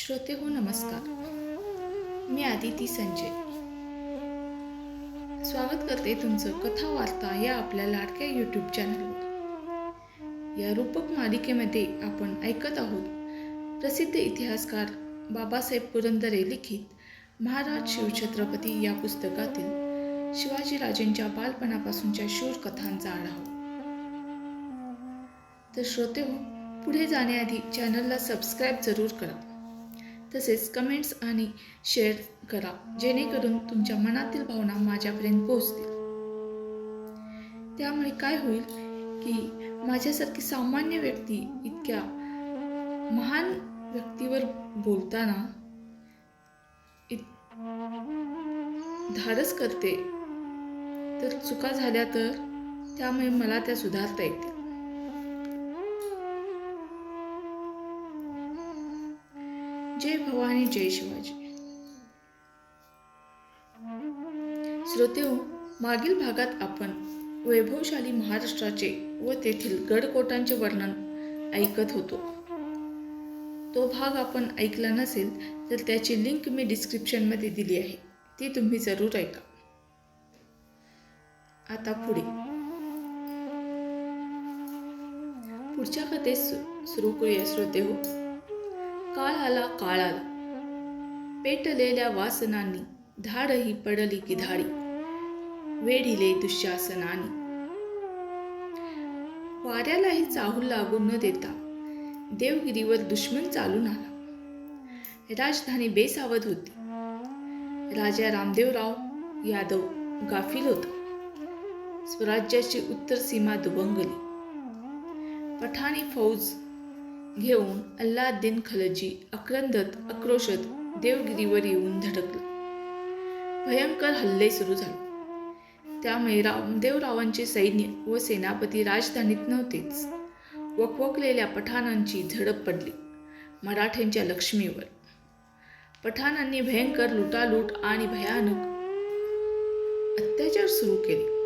श्रोते हो नमस्कार. मी आदिती संजय. स्वागत करते तुमचं कथा वार्ता या आपल्या लाडक्या यूट्यूब चॅनलवर या रूपक मालिकेमध्ये आपण ऐकत आहोत प्रसिद्ध इतिहासकार बाबासाहेब पुरंदरे लिखित महाराज शिवछत्रपती या पुस्तकातील शिवाजीराजेंच्या बालपणापासूनच्या शूर कथांचा आढावा. तर श्रोते हो पुढे जाण्याआधी चॅनलला सबस्क्राईब जरूर करा. तसेच कमेंट्स आणि शेअर करा जेणेकरून तुमच्या मनातील भावना माझ्यापर्यंत पोहोचतील. त्यामुळे काय होईल की माझ्यासारखी सामान्य व्यक्ती इतक्या महान व्यक्तीवर बोलताना इत धाडस करते. तर चुका झाल्या तर त्यामुळे मला त्या सुधारता येतील. जय भवानी जय शिवाजी. श्रोतेहो मागील भागात आपण वैभवशाली महाराष्ट्राचे व तेथील गडकोटांचे वर्णन ऐकत होतो. तो भाग आपण ऐकला नसेल तर त्याची लिंक मी डिस्क्रिप्शनमध्ये दिली आहे. ती तुम्ही जरूर ऐका. आता पुढे. पुढच्या कथेस सु- सुरू करूया श्रोते हो काळ आला काळ आला पेटलेल्या वासनांनी धाडही पडली की धाडी वेढिले दुःशासनानी. वाऱ्यालाही चाहूल लागू न देता देवगिरीवर दुश्मन चालून आला. राजधानी बेसावध होती. राजा रामदेवराव यादव गाफील होता. स्वराज्याची उत्तर सीमा दुबंगली पठाणी फौज घेऊन अल्लाद्दीन खलजी अक्रंदत आक्रोशत देवगिरीवर येऊन धडकला. भयंकर हल्ले सुरू झाले. त्यामुळे रामदेवरावांचे सैन्य व सेनापती राजधानीत नव्हतेच. वकवकलेल्या पठाणांची झडप पडली मराठ्यांच्या लक्ष्मीवर. पठाणांनी भयंकर लुटालूट आणि भयानक अत्याचार सुरू केले.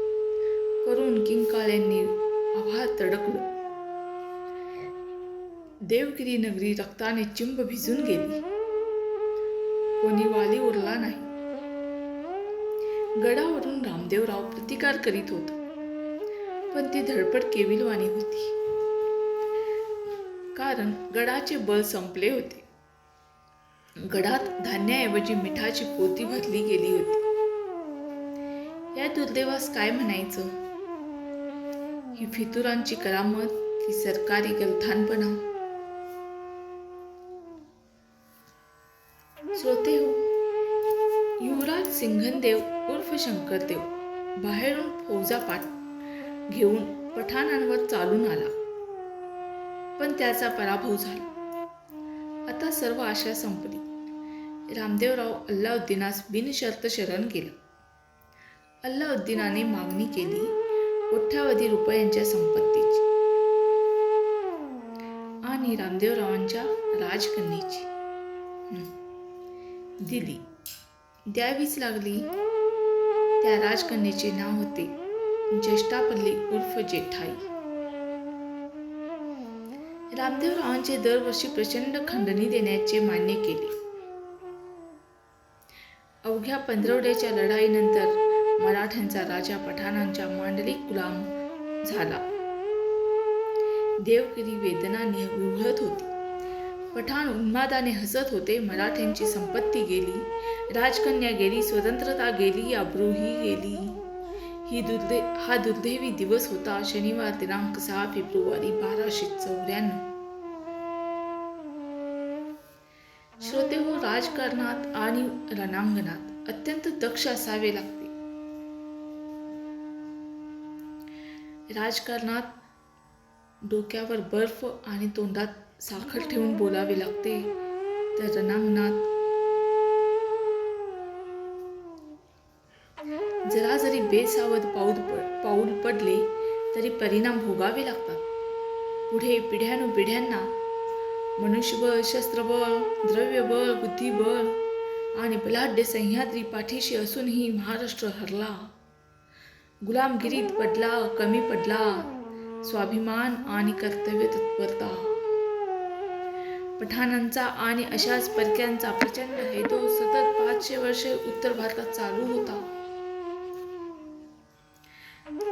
करून किंकाळ्यांनी आभाळ तडकलं. देवगिरी नगरी रक्ताने चिंब भिजून गेली. कोणी वाली उरला नाही. गडावरून रामदेवराव प्रतिकार करीत होता. पण ती धडपड केविलवाणी होती. कारण गडाचे बल संपले होते. गडात धान्याऐवजी मिठाची पोती भरली गेली होती. या दुर्दैवास काय म्हणायचं? ही फितुरांची करामत की सरकारी गलथानपणा. श्रोते हो. युवराज सिंघनदेव उर्फ शंकरदेव बाहेरून फौजापाठ घेऊन पठाणांवर चालून आला. पण त्याचा पराभव झाला. आता सर्व आशा संपली. रामदेवराव अल्लाउद्दीनास बिनशर्त शरण केलं अल्लाउद्दीनाने मागणी केली कोट्यावधी रुपयांच्या संपत्तीची आणि रामदेवरावांच्या राजकन्येची. दिली. द्यावीच लागली. त्या राजकन्याचे नाव होते ज्येष्ठापल्ली उर्फ जेठाई. रामदेवरावांचे दरवर्षी प्रचंड खंडणी देण्याचे मान्य केले. अवघ्या पंधरवड्याच्या लढाईनंतर मराठ्यांचा राजा पठाणांच्या मांडलिक गुलाम झाला. देवगिरी वेदनाने उघळत होती. पठाण उन्मादाने हसत होते मराठ्यांची संपत्ती गेली राजकन्या गेली स्वतंत्रता गेली अब्रूही गेली. ही दुर्दे हा दुर्दैवी दिवस होता शनिवार दिनांक सहा फेब्रुवारी बाराशे चौऱ्याण्णव. श्रोते हो राजकारणात आणि रणांगणात अत्यंत दक्ष असावे लागते. राजकारणात डोक्यावर बर्फ आणि तोंडात साखर ठेवून बोलावे लागते. तर रणांगणात जरा जरी बेसावध पाऊल पाऊल पडले तरी परिणाम भोगावे लागतात. पुढे पिढ्यानुपिढ्यांना मनुष्यबळ शस्त्रबळ द्रव्यबळ बुद्धिबळ आणि बलाढ्य सह्याद्री पाठीशी असूनही महाराष्ट्र हरला. गुलामगिरीत पडला कमी पडला स्वाभिमान आणि कर्तव्य तत्परता पठाणांचा आणि अशाच परक्यांचा प्रचंड हेतो सतत पाचशे वर्षे उत्तर भारतात चालू होता.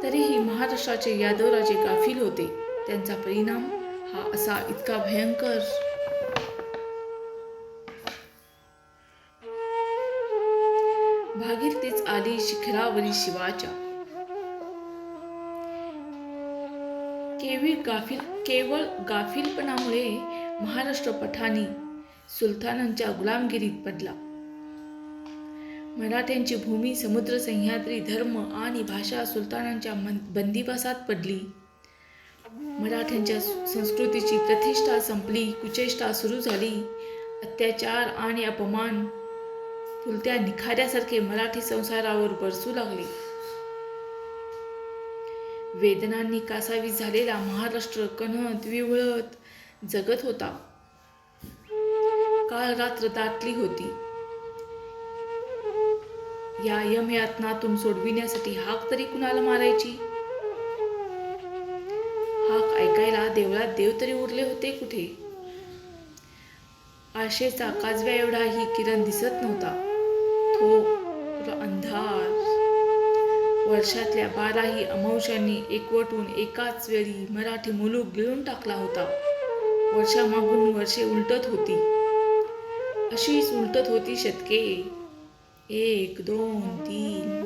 तरीही महाराष्ट्राचे यादवराजे गाफील होते. त्यांचा परिणाम हा असा इतका भयंकर भागीरथीच आली शिखरावरी शिवाच्या. केवळ गाफील केवळ गाफीलपणामुळे महाराष्ट्र पठाणी सुलतानांच्या गुलामगिरीत पडला. मराठ्यांची भूमी समुद्र सह्याद्री धर्म आणि भाषा सुलतानांच्या मन बंदिवासात पडली. मराठ्यांच्या संस्कृतीची प्रतिष्ठा संपली कुचेष्टा सुरू झाली. अत्याचार आणि अपमान फुलत्या निखाऱ्यासारखे मराठी संसारावर बरसू लागले. वेदनांनी कासावीस झालेला महाराष्ट्र कणत विवळत जगत होता. काळ रात्र दाटली होती. या यमयातनातून सोडविण्यासाठी हाक तरी कुणाला मारायची? हाक ऐकायला देवळात देव तरी उरले होते कुठे? आशेचा काजव्या एवढाही किरण दिसत नव्हता. थोर अंधार. वर्षातल्या बाराही अमावस्यांनी एकवटून एकाच वेळी मराठी मुलूक गिळून टाकला होता. वर्षामागून वर्षे उलटत होती. अशीच उलटत होती शतके. एक दोन तीन.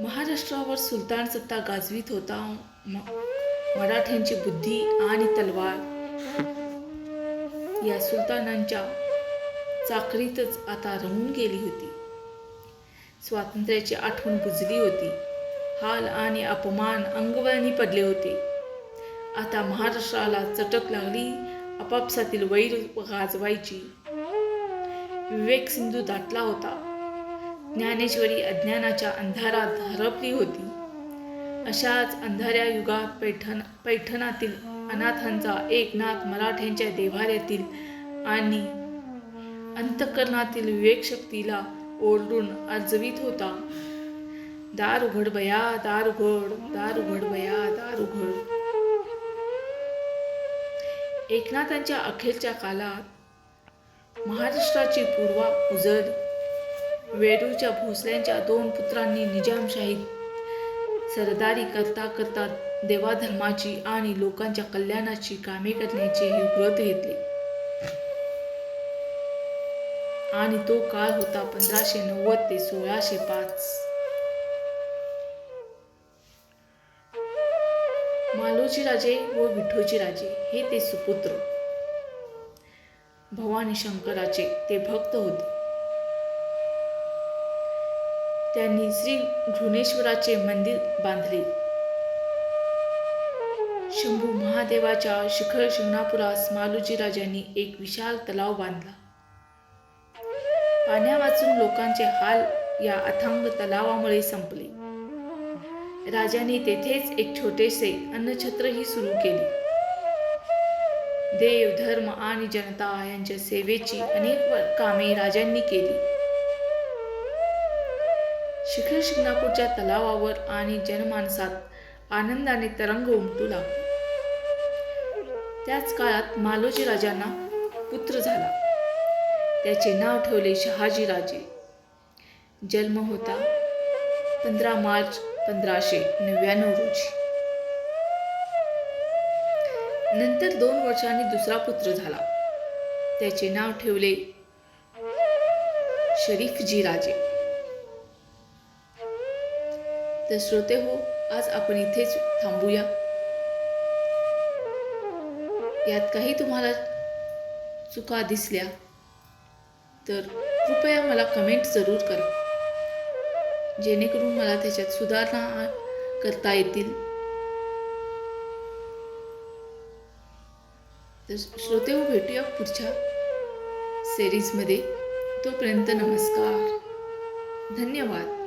महाराष्ट्रावर सुलतान सत्ता गाजवीत होता. मराठ्यांची बुद्धी आणि तलवार. या सुलतानांच्या चाकरीतच आता राहून गेली होती. स्वातंत्र्याची आठवण बुजली होती. हाल आणि अपमान अंगवळणी पडले होते. आता महाराष्ट्राला चटक लागली आपापसातील वैर गाजवायची. विवेक सिंधू दाटला होता. ज्ञानेश्वरी अज्ञानाच्या अंधारात हरपली होती. अशाच अंधाऱ्या युगात पैठण पैठणातील अनाथांचा एक नाथ मराठ्यांच्या देव्हाऱ्यातील आणि अंतकरणातील विवेकशक्तीला ओरडून अर्जवीत होता. दार उघड बया दार उघड दार उघड बया दार उघड एकनाथांच्या अखेरच्या काळात महाराष्ट्राची पूर्वा उजड वेडूच्या भोसल्यांच्या दोन पुत्रांनी निजामशाहीत सरदारी करता करता देवाधर्माची आणि लोकांच्या कल्याणाची कामे करण्याचे हे व्रत घेतले. आणि तो काळ होता पंधराशे नव्वद ते सोळाशे पाच. मालोजी राजे व विठोजी राजे हे ते सुपुत्र. भवानी शंकराचे ते भक्त होते. त्यांनी श्री घृणेश्वराचे मंदिर बांधले. शंभू महादेवाच्या शिखर शिवणापुरास मालोजी राजांनी एक विशाल तलाव बांधला. पाण्या वाचून लोकांचे हाल या अथांग तलावामुळे संपले. राजांनी तेथेच एक छोटेसे अन्नछत्रही सुरू केले. देव धर्म आणि जनता यांच्या सेवेची अनेक कामे राजांनी केली. शिखर शिंगणापूरच्या तलावावर आणि जनमानसात आनंदाने तरंग उमटू लागले. त्याच काळात मालोजी राजांना पुत्र झाला. त्याचे नाव ठेवले शहाजी राजे. जन्म होता पंधरा मार्च पंधराशे नव्याण्णव रोजी. नंतर दोन वर्षांनी दुसरा पुत्र झाला. त्याचे नाव ठेवले शरीफजी राजे तर श्रोते हो आज आपण इथेच थांबूया. यात काही तुम्हाला चुका दिसल्या तर कृपया मला कमेंट जरूर करा. जेणेकरून मला त्याच्यात सुधारणा करता येतील. तर श्रोते हो भेटूया पुढच्या सिरीजमध्ये तोपर्यंत नमस्कार. धन्यवाद.